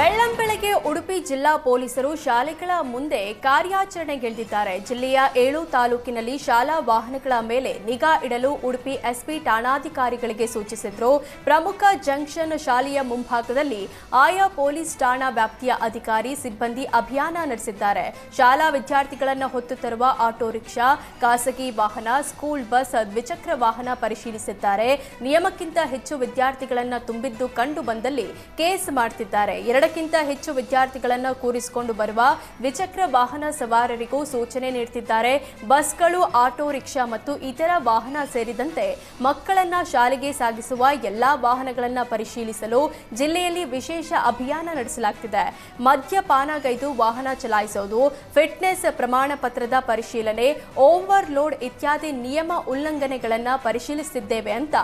ಬೆಳ್ಳಂಬೆಳಗ್ಗೆ ಉಡುಪಿ ಜಿಲ್ಲಾ ಪೊಲೀಸರು ಶಾಲೆಗಳ ಮುಂದೆ ಕಾರ್ಯಾಚರಣೆಗೆಳೆದಿದ್ದಾರೆ. ಜಿಲ್ಲೆಯ ಏಳು ತಾಲೂಕಿನಲ್ಲಿ ಶಾಲಾ ವಾಹನಗಳ ಮೇಲೆ ನಿಗಾ ಇಡಲು ಉಡುಪಿ ಎಸ್ಪಿ ಠಾಣಾಧಿಕಾರಿಗಳಿಗೆ ಸೂಚಿಸಿದ್ರು. ಪ್ರಮುಖ ಜಂಕ್ಷನ್ ಶಾಲೆಯ ಮುಂಭಾಗದಲ್ಲಿ ಆಯಾ ಪೊಲೀಸ್ ಠಾಣಾ ವ್ಯಾಪ್ತಿಯ ಅಧಿಕಾರಿ ಸಿಬ್ಬಂದಿ ಅಭಿಯಾನ ನಡೆಸಿದ್ದಾರೆ. ಶಾಲಾ ವಿದ್ಯಾರ್ಥಿಗಳನ್ನು ಹೊತ್ತು ತರುವ ಆಟೋ ರಿಕ್ಷಾ, ಖಾಸಗಿ ವಾಹನ, ಸ್ಕೂಲ್ ಬಸ್, ದ್ವಿಚಕ್ರ ವಾಹನ ಪರಿಶೀಲಿಸಿದ್ದಾರೆ. ನಿಯಮಕ್ಕಿಂತ ಹೆಚ್ಚು ವಿದ್ಯಾರ್ಥಿಗಳನ್ನು ತುಂಬಿದ್ದು ಕಂಡು ಬಂದಲ್ಲಿ ಕೇಸ್ ಮಾಡ್ತಿದ್ದಾರೆ. ಎರಡಕ್ಕಿಂತ ಹೆಚ್ಚು ವಿದ್ಯಾರ್ಥಿಗಳನ್ನು ಕೂರಿಸಿಕೊಂಡು ಬರುವ ದ್ವಿಚಕ್ರ ವಾಹನ ಸವಾರರಿಗೂ ಸೂಚನೆ ನೀಡುತ್ತಿದ್ದಾರೆ ಬಸ್ಗಳು, ಆಟೋ, ರಿಕ್ಷಾ ಮತ್ತು ಇತರ ವಾಹನ ಸೇರಿದಂತೆ ಮಕ್ಕಳನ್ನ ಶಾಲೆಗೆ ಸಾಗಿಸುವ ಎಲ್ಲಾ ವಾಹನಗಳನ್ನು ಪರಿಶೀಲಿಸಲು ಜಿಲ್ಲೆಯಲ್ಲಿ ವಿಶೇಷ ಅಭಿಯಾನ ನಡೆಸಲಾಗ್ತಿದೆ. ಮದ್ಯಪಾನಗೈದು ವಾಹನ ಚಲಾಯಿಸುವುದು ಫಿಟ್ನೆಸ್ ಪ್ರಮಾಣ ಪತ್ರದ ಪರಿಶೀಲನೆ, ಓವರ್ಲೋಡ್ ಇತ್ಯಾದಿ ನಿಯಮ ಉಲ್ಲಂಘನೆಗಳನ್ನು ಪರಿಶೀಲಿಸುತ್ತಿದ್ದೇವೆ ಅಂತ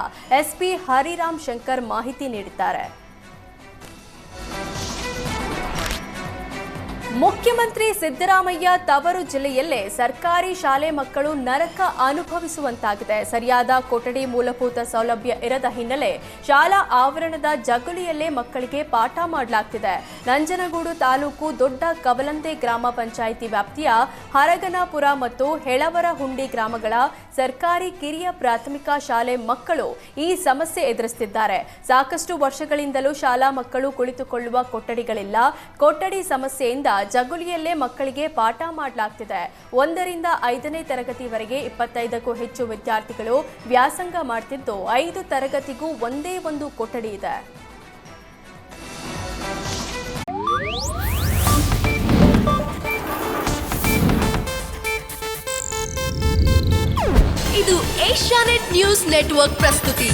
ಎಸ್ಪಿ ಹರಿರಾಮ್ ಶಂಕರ್ ಮಾಹಿತಿ ನೀಡಿದ್ದಾರೆ. ಮುಖ್ಯಮಂತ್ರಿ ಸಿದ್ದರಾಮಯ್ಯ ತವರು ಜಿಲ್ಲೆಯಲ್ಲೇ ಸರ್ಕಾರಿ ಶಾಲೆ ಮಕ್ಕಳು ನರಕ ಅನುಭವಿಸುವಂತಾಗಿದೆ. ಸರಿಯಾದ ಕೊಠಡಿ ಮೂಲಭೂತ ಸೌಲಭ್ಯ ಇರದ ಹಿನ್ನೆಲೆ ಶಾಲಾ ಆವರಣದ ಜಗುಲಿಯಲ್ಲೇ ಮಕ್ಕಳಿಗೆ ಪಾಠ ಮಾಡಲಾಗ್ತಿದೆ. ನಂಜನಗೂಡು ತಾಲೂಕು ದೊಡ್ಡ ಕವಲಂದೆ ಗ್ರಾಮ ಪಂಚಾಯಿತಿ ವ್ಯಾಪ್ತಿಯ ಹರಗನಾಪುರ ಮತ್ತು ಹೆಳವರಹುಂಡಿ ಗ್ರಾಮಗಳ ಸರ್ಕಾರಿ ಕಿರಿಯ ಪ್ರಾಥಮಿಕ ಶಾಲೆ ಮಕ್ಕಳು ಈ ಸಮಸ್ಯೆ ಎದುರಿಸುತ್ತಿದ್ದಾರೆ ಸಾಕಷ್ಟು ವರ್ಷಗಳಿಂದಲೂ ಶಾಲಾ ಮಕ್ಕಳು ಕುಳಿತುಕೊಳ್ಳುವ ಕೊಠಡಿಗಳಿಲ್ಲ. ಕೊಠಡಿ ಸಮಸ್ಯೆಯಿಂದ ಜಗುಲಿಯಲ್ಲೇ ಮಕ್ಕಳಿಗೆ ಪಾಠ ಮಾಡಲಾಗ್ತಿದೆ. ಒಂದರಿಂದ ಐದನೇ ತರಗತಿವರೆಗೆ ಇಪ್ಪತ್ತೈದಕ್ಕೂ ಹೆಚ್ಚು ವಿದ್ಯಾರ್ಥಿಗಳು ವ್ಯಾಸಂಗ ಮಾಡ್ತಿದ್ದು, ಐದು ತರಗತಿಗೂ ಒಂದೇ ಒಂದು ಕೊಠಡಿ ಇದೆ. ಇದು ಏಷ್ಯಾನೆಟ್ ನ್ಯೂಸ್ ನೆಟ್ವರ್ಕ್ ಪ್ರಸ್ತುತಿ.